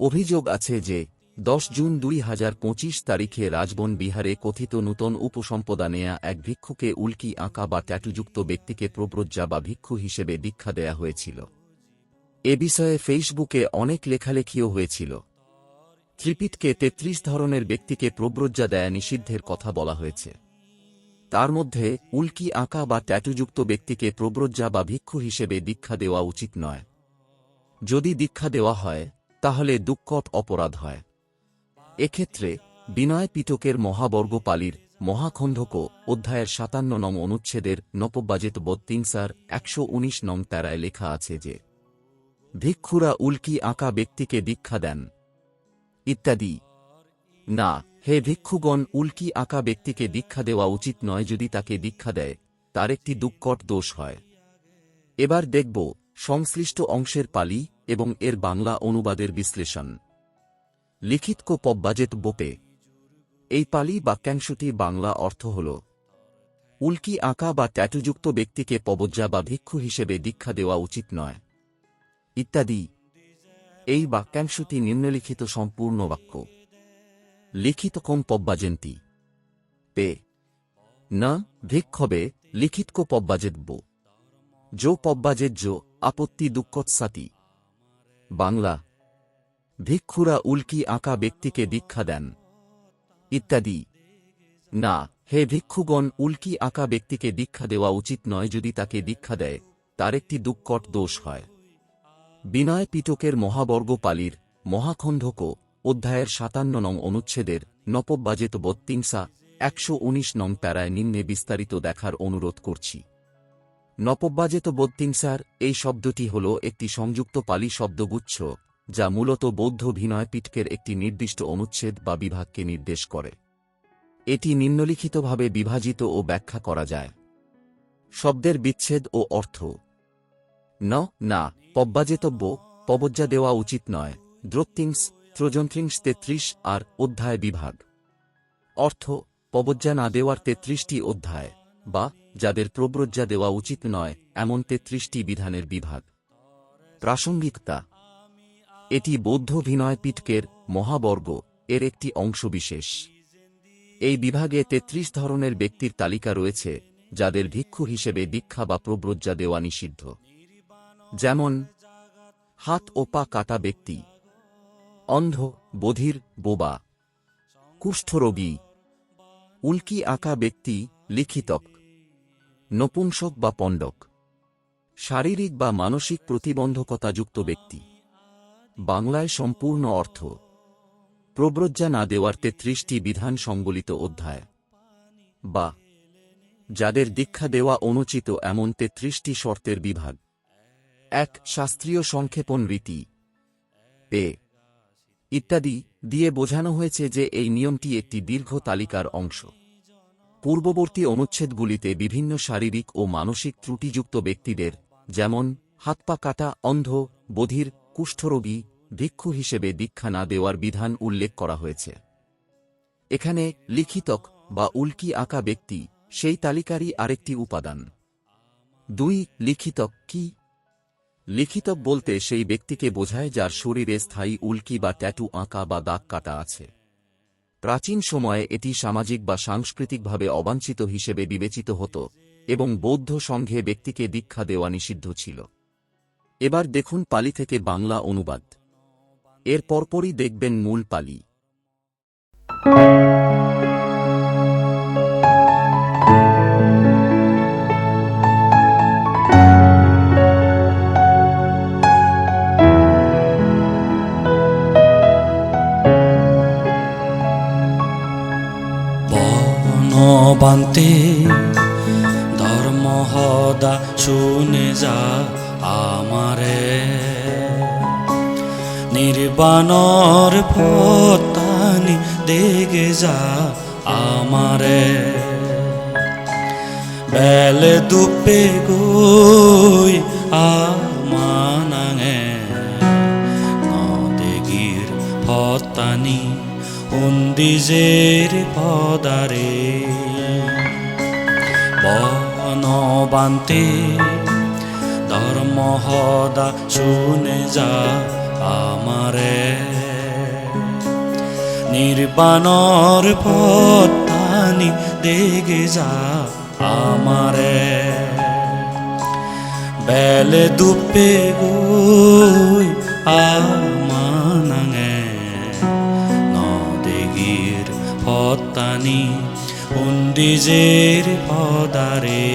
অভিযোগ আছে যে, দশ জুন দুই হাজার পঁচিশ তারিখে রাজবন বিহারে কথিত নূতন উপসম্পদা নেয়া এক ভিক্ষুকে উল্কি আঁকা বা ট্যাটুযুক্ত ব্যক্তিকে প্রব্রজ্জা বা ভিক্ষু হিসেবে দীক্ষা দেয়া হয়েছিল। এ বিষয়ে ফেসবুকে অনেক লেখালেখিও হয়েছিল। ত্রিপিটকে তেত্রিশ ধরনের ব্যক্তিকে প্রব্রজ্জা দেয়া নিষিদ্ধের কথা বলা হয়েছে। তার মধ্যে, উল্কি আঁকা বা ট্যাটুযুক্ত ব্যক্তিকে প্রব্রজ্জা বা ভিক্ষু হিসেবে দীক্ষা দেওয়া উচিত নয়। যদি দীক্ষা দেওয়া হয় তাহলে দুঃকট অপরাধ হয়। এক্ষেত্রে বিনয় পিটকের মহাবর্গপালির মহাখণ্ডক অধ্যায়ের সাতান্ন নং অনুচ্ছেদের নপবাজেত বত্তিংসার একশো উনিশ নং তারায় লেখা আছে যে, ভিক্ষুরা উল্কি আঁকা ব্যক্তিকে দীক্ষা দেন। ইত্যাদি। না, হে ভিক্ষুগণ, উল্কি আঁকা ব্যক্তিকে দীক্ষা দেওয়া উচিত নয় যদি তাকে দীক্ষা দেয়, তার একটি দুঃকট দোষ হয়। এবার দেখব সংশ্লিষ্ট অংশের পালি এবং এর বাংলা অনুবাদের বিশ্লেষণ। লিখিত কো পব্বাজেত বোপে। এই পালি বাক্যাংশটি বাংলা অর্থ হল, উল্কি আঁকা বা ট্যাটুযুক্ত ব্যক্তিকে পবজ্জা বা ভিক্ষু হিসেবে দীক্ষা দেওয়া উচিত নয়। ইত্যাদি। এই বাক্যাংশটি নিম্নলিখিত সম্পূর্ণ বাক্য। লিখিত কম পব্বাজেন্তি পে। না। ভিক্ষবে লিখিত কো পব্বাজেদ্য জো পব্বাজেজ্য আপত্তি দুঃখৎসাতি বাংলা, ভিক্ষুরা উল্কি আঁকা ব্যক্তিকে দীক্ষা দেন। ইত্যাদি। না, হে ভিক্ষুগণ, উল্কি আঁকা ব্যক্তিকে দীক্ষা দেওয়া উচিত নয় যদি তাকে দীক্ষা দেয়, তার একটি দুঃকট দোষ হয়। বিনয় পিটকের মহাবর্গ পালির মহাখণ্ডক, অধ্যায়ের সাতান্ন নং অনুচ্ছেদের নপব্বাজেত বত্তিংসা একশো উনিশ নং প্যারায় নিম্নে বিস্তারিত দেখার অনুরোধ করছি। নপব্বাজেত বত্তিংসার এই শব্দটি হল একটি সংযুক্ত পালি শব্দগুচ্ছ, যা মূলত বৌদ্ধ ভিনয় পিটকের একটি নির্দিষ্ট অনুচ্ছেদ বা বিভাগকে নির্দেশ করে। এটি নিম্নলিখিতভাবে বিভাজিত ও ব্যাখ্যা করা যায়। শব্দের বিচ্ছেদ ও অর্থ। ন, না পব্বাজেতব্য পবজ্জা দেওয়া উচিত নয়, দ্রোত্তিংস, ত্রজন্ত্রিংস তেত্রিশ আর অধ্যায় বিভাগ। অর্থ, পবজ্জা না দেওয়ার তেত্রিশটি অধ্যায়। বা যাদের প্রব্রজ্জা দেওয়া উচিত নয়, এমন তেত্রিশটি বিধানের বিভাগ। প্রাসঙ্গিকতা। এটি বৌদ্ধ বিনয় পিটকের মহাবর্গ, এর একটি অংশবিশেষ। এই বিভাগে তেত্রিশ ধরনের ব্যক্তির তালিকা রয়েছে, যাদের ভিক্ষু হিসেবে দীক্ষা বা প্রব্রজ্জা দেওয়া নিষিদ্ধ। যেমন, হাত ও পা কাটা ব্যক্তি। অন্ধ, বধির, বোবা। কুষ্ঠরোগী। উল্কি আঁকা ব্যক্তি, লিখিতক। নপুংসক বা পণ্ডক। শারীরিক বা মানসিক প্রতিবন্ধকতাযুক্ত ব্যক্তি। বাংলায় সম্পূর্ণ অর্থ। প্রব্রজ্জা না দেওয়ার তেত্রিশটি বিধান সংবলিত অধ্যায়। বা, যাদের দীক্ষা দেওয়া অনুচিত এমন তেত্রিশটি শর্তের বিভাগ। এক, শাস্ত্রীয় সংক্ষেপণ রীতি। পে ইত্যাদি দিয়ে বোঝানো হয়েছে যে এই নিয়মটি একটি দীর্ঘ তালিকার অংশ। পূর্ববর্তী অনুচ্ছেদগুলিতে বিভিন্ন শারীরিক ও মানসিক ত্রুটিযুক্ত ব্যক্তিদের, যেমন হাত পা কাটা, অন্ধ, বধির, কুষ্ঠরোগী, ভিক্ষু হিসেবে দীক্ষা না দেওয়ার বিধান উল্লেখ করা হয়েছে। এখানে লিখিতক বা উল্কি আঁকা ব্যক্তি সেই তালিকারই আরেকটি উপাদান। দুই, লিখিতক কি? লিখিতক বলতে সেই ব্যক্তিকে বোঝায় যার শরীরে স্থায়ী উল্কি বা ট্যাটু আঁকা বা দাগ কাটা আছে। প্রাচীন সময়ে এটি সামাজিক বা সাংস্কৃতিকভাবে অবাঞ্ছিত হিসেবে বিবেচিত হতো এবং বৌদ্ধ সংঘে ব্যক্তিকে দীক্ষা দেওয়া নিষিদ্ধ ছিল। এবার দেখুন পালি থেকে বাংলা অনুবাদ। এর পরপরই দেখবেন মূল পালি। বনবান্তে ধর্মহদা শুনে যা আমারে। নির্বাণর পতানি দেগে যা আমারে। বেলে দুপে গই আমানাঙে। নদেগির ফতানি উন্দিজের পদারে। বনবান্তে ধর্মহদা শুনে যা আমারে। নির্বাণর পত্তানি দেগে যা আমারে। বেলে দুপে গই আমানাঙে, নদেগির পত্তানি উন্দিজের পদারে।